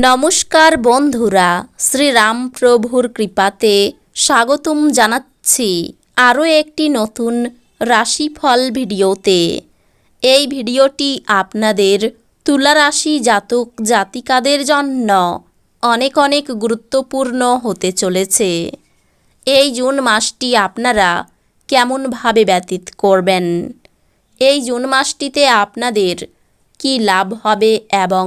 নমস্কার বন্ধুরা শ্রীরাম প্রভুর কৃপাতে স্বাগতম জানাচ্ছি আরও একটি নতুন রাশিফল ভিডিওতে। এই ভিডিওটি আপনাদের তুলা রাশি জাতক জাতিকাদের জন্য অনেক অনেক গুরুত্বপূর্ণ হতে চলেছে। এই জুন মাসটি আপনারা কেমনভাবে ব্যতীত করবেন? এই জুন মাসটিতে আপনাদের কি লাভ হবে এবং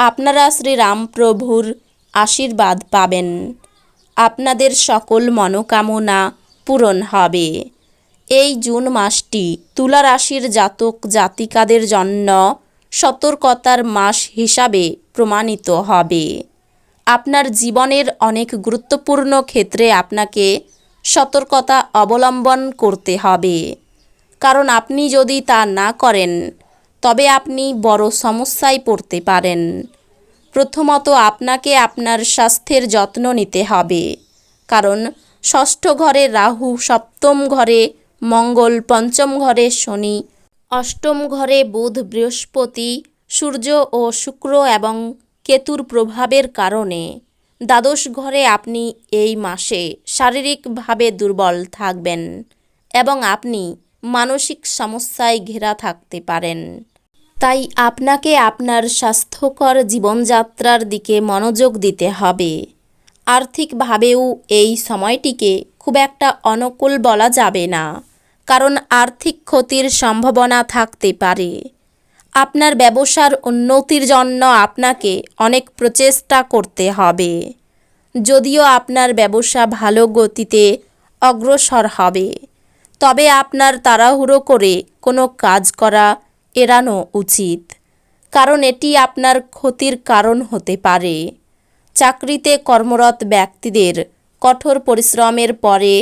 আপনারা শ্রীরাম প্রভুর আশীর্বাদ পাবেন। আপনাদের সকল মনোকামনা পূরণ হবে। এই জুন মাসটি তুলা রাশির জাতক জাতিকাদের জন্য সতর্কতার মাস হিসাবে প্রমাণিত হবে। আপনার জীবনের অনেক গুরুত্বপূর্ণ ক্ষেত্রে আপনাকে সতর্কতা অবলম্বন করতে হবে। কারণ আপনি যদি তা না করেন তবে আপনি বড় সমস্যায় পড়তে পারেন। প্রথমত আপনাকে আপনার স্বাস্থ্যের যত্ন নিতে হবে। কারণ ষষ্ঠ ঘরে রাহু, সপ্তম ঘরে মঙ্গল, পঞ্চম ঘরে শনি, অষ্টম ঘরে বুধ, বৃহস্পতি, সূর্য ও শুক্র এবং কেতুর প্রভাবের কারণে দ্বাদশ ঘরে আপনি এই মাসে শারীরিকভাবে দুর্বল থাকবেন এবং আপনি মানসিক সমস্যায় ঘেরা থাকতে পারেন। তাই আপনাকে আপনার স্বাস্থ্যকর জীবনযাত্রার দিকে মনোযোগ দিতে হবে। আর্থিকভাবেও এই সময়টিকে খুব একটা অনুকূল বলা যাবে না, কারণ আর্থিক ক্ষতির সম্ভাবনা থাকতে পারে। আপনার ব্যবসার উন্নতির জন্য আপনাকে অনেক প্রচেষ্টা করতে হবে। যদিও আপনার ব্যবসা ভালো গতিতে অগ্রসর হবে, তবে আপনার তাড়াহুড়ো করে কোনো কাজ করা এড়ানো উচিত। কারণ এটি আপনার ক্ষতির কারণ হতে পারে। চাকরিতে কর্মরত ব্যক্তিদের কঠোর পরিশ্রমের পরে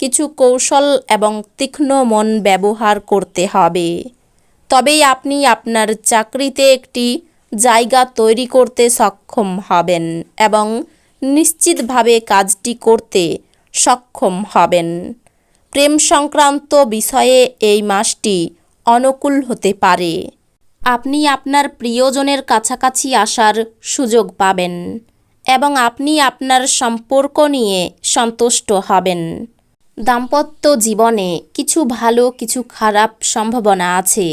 কিছু কৌশল এবং তীক্ষ্ণ মন ব্যবহার করতে হবে। তবেই আপনি আপনার চাকরিতে একটি জায়গা তৈরি করতে সক্ষম হবেন এবং নিশ্চিতভাবে কাজটি করতে সক্ষম হবেন। প্রেম সংক্রান্ত বিষয়ে এই মাসটি অনুকূল হতে পারে। আপনি আপনার প্রিয়জনের কাছাকাছি আসার সুযোগ পাবেন এবং আপনি আপনার সম্পর্ক নিয়ে সন্তুষ্ট হবেন। দাম্পত্য জীবনে কিছু ভালো, কিছু খারাপ সম্ভাবনা আছে।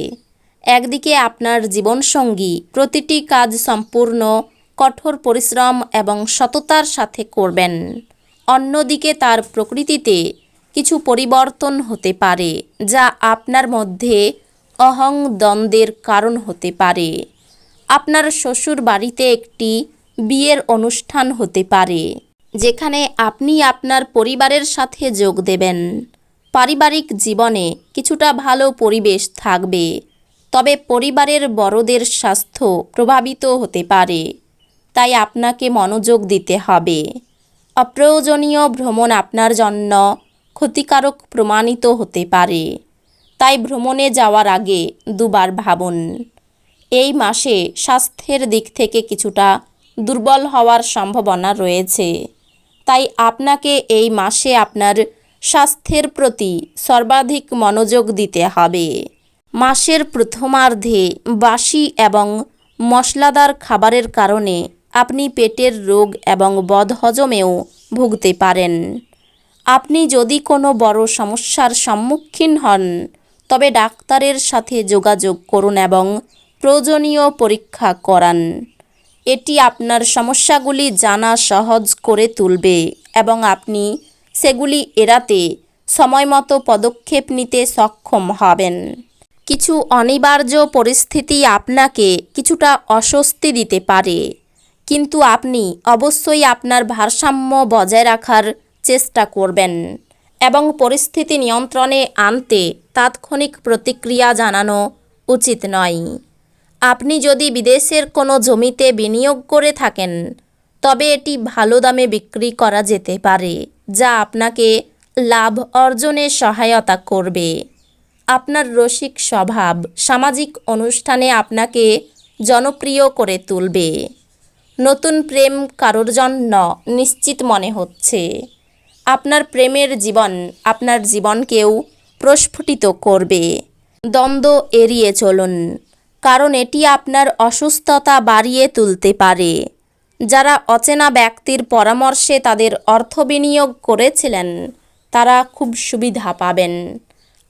একদিকে আপনার জীবনসঙ্গী প্রতিটি কাজ সম্পূর্ণ, কঠোর পরিশ্রম এবং সততার সাথে করবেন। অন্যদিকে তার প্রকৃতিতে কিছু পরিবর্তন হতে পারে, যা আপনার মধ্যে অহং দ্বন্দ্বের কারণ হতে পারে। আপনার শ্বশুর বাড়িতে একটি বিয়ের অনুষ্ঠান হতে পারে, যেখানে আপনি আপনার পরিবারের সাথে যোগ দেবেন। পারিবারিক জীবনে কিছুটা ভালো পরিবেশ থাকবে, তবে পরিবারের বড়দের স্বাস্থ্য প্রভাবিত হতে পারে, তাই আপনাকে মনোযোগ দিতে হবে। অপ্রয়োজনীয় ভ্রমণ আপনার জন্য ক্ষতিকারক প্রমাণিত হতে পারে। তাই ভ্রমণে যাওয়ার আগে দুবার ভাবুন। এই মাসে স্বাস্থ্যের দিক থেকে কিছুটা দুর্বল হওয়ার সম্ভাবনা রয়েছে। তাই আপনাকে এই মাসে আপনার স্বাস্থ্যের প্রতি সর্বাধিক মনোযোগ দিতে হবে। মাসের প্রথমার্ধে বাসি এবং মশলাদার খাবারের কারণে আপনি পেটের রোগ এবং বদহজমেও ভুগতে পারেন। আপনি যদি কোনো বড় সমস্যার সম্মুখীন হন তবে ডাক্তারের সাথে যোগাযোগ করুন এবং প্রয়োজনীয় পরীক্ষা করান। এটি আপনার সমস্যাগুলি জানা সহজ করে তুলবে এবং আপনি সেগুলি এড়াতে সময়মতো পদক্ষেপ নিতে সক্ষম হবেন। কিছু অনিবার্য পরিস্থিতি আপনাকে কিছুটা অস্বস্তি দিতে পারে, কিন্তু আপনি অবশ্যই আপনার ভারসাম্য বজায় রাখার চেষ্টা করবেন এবং পরিস্থিতি নিয়ন্ত্রণে আনতে তাৎক্ষণিক প্রতিক্রিয়া জানানো উচিত নয়। আপনি যদি বিদেশের কোনো জমিতে বিনিয়োগ করে থাকেন, তবে এটি ভালো দামে বিক্রি করা যেতে পারে, যা আপনাকে লাভ অর্জনে সহায়তা করবে। আপনার রসিক স্বভাব সামাজিক অনুষ্ঠানে আপনাকে জনপ্রিয় করে তুলবে। নতুন প্রেম কারোর জন্য নিশ্চিত মনে হচ্ছে। আপনার প্রেমের জীবন আপনার জীবনকেও প্রস্ফুটিত করবে। দ্বন্দ্ব এড়িয়ে চলুন, কারণ এটি আপনার অসুস্থতা বাড়িয়ে তুলতে পারে। যারা অচেনা ব্যক্তির পরামর্শে তাদের অর্থ বিনিয়োগ করেছিলেন, তারা খুব সুবিধা পাবেন।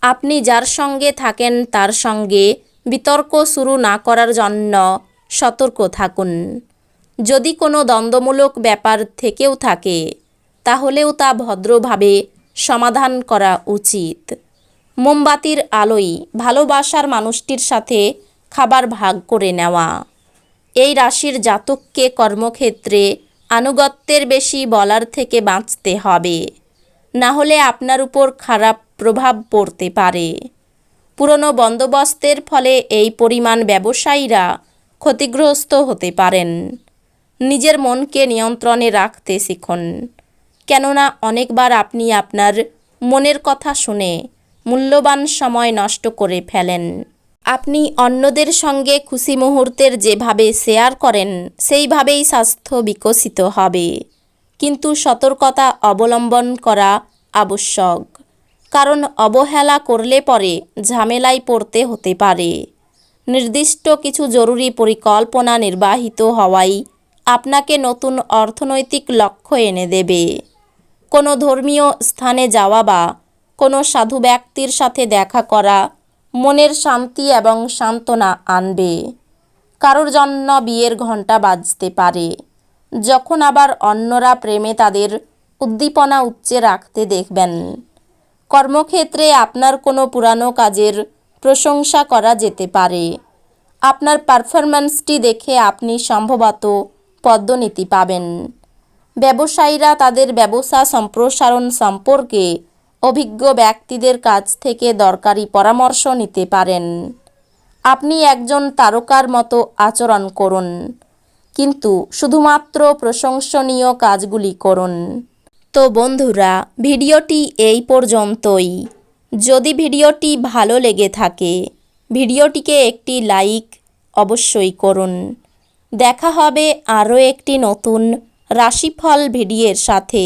আপনি যার সঙ্গে থাকেন, তার সঙ্গে বিতর্ক শুরু না করার জন্য সতর্ক থাকুন। যদি কোনো দ্বন্দ্বমূলক ব্যাপার থেকেও থাকে, তাহলেও তা ভদ্রভাবে সমাধান করা উচিত। মোমবাতির আলোয় ভালোবাসার মানুষটির সাথে খাবার ভাগ করে নেওয়া। এই রাশির জাতককে কর্মক্ষেত্রে আনুগত্যের বেশি বলার থেকে বাঁচতে হবে। না হলে আপনার উপর খারাপ প্রভাব পড়তে পারে। পুরনো বন্দোবস্তের ফলে এই পরিমাণ ব্যবসায়ীরা ক্ষতিগ্রস্ত হতে পারেন। নিজের মনকে নিয়ন্ত্রণে রাখতে শিখুন। কেননা অনেকবার আপনি আপনার মনের কথা শুনে মূল্যবান সময় নষ্ট করে ফেলেন। আপনি অন্যদের সঙ্গে খুশি মুহূর্তের যেভাবে শেয়ার করেন, সেইভাবেই স্বাস্থ্য বিকশিত হবে। কিন্তু সতর্কতা অবলম্বন করা আবশ্যক, কারণ অবহেলা করলে পরে ঝামেলায় পড়তে হতে পারে। নির্দিষ্ট কিছু জরুরি পরিকল্পনা নির্বাহিত হওয়াই আপনাকে নতুন অর্থনৈতিক লক্ষ্য এনে দেবে। কোনো ধর্মীয় স্থানে যাওয়া বা কোনো সাধু ব্যক্তির সাথে দেখা করা, মনের শান্তি এবং সান্ত্বনা আনবে। কারোর জন্য বিয়ের ঘণ্টা বাজতে পারে। যখন আবার অন্যরা প্রেমে তাদের উদ্দীপনা উচ্চে রাখতে দেখবেন। কর্মক্ষেত্রে আপনার কোনো পুরানো কাজের প্রশংসা করা যেতে পারে। আপনার পারফরম্যান্সটি দেখে আপনি সম্ভবত পদ্মনীতি পাবেন। ব্যবসায়ীরা তাদের ব্যবসা সম্প্রসারণ সম্পর্কে অভিজ্ঞ ব্যক্তিদের কাছ থেকে দরকারি পরামর্শ নিতে পারেন। আপনি একজন তারকার মতো আচরণ করুন, কিন্তু শুধুমাত্র প্রশংসনীয় কাজগুলি করুন। তো বন্ধুরা, ভিডিওটি এই পর্যন্তই। যদি ভিডিওটি ভালো লেগে থাকে, ভিডিওটিকে একটি লাইক অবশ্যই করুন। দেখা হবে আরও একটি নতুন রাশিফল ভিডিওর সাথে।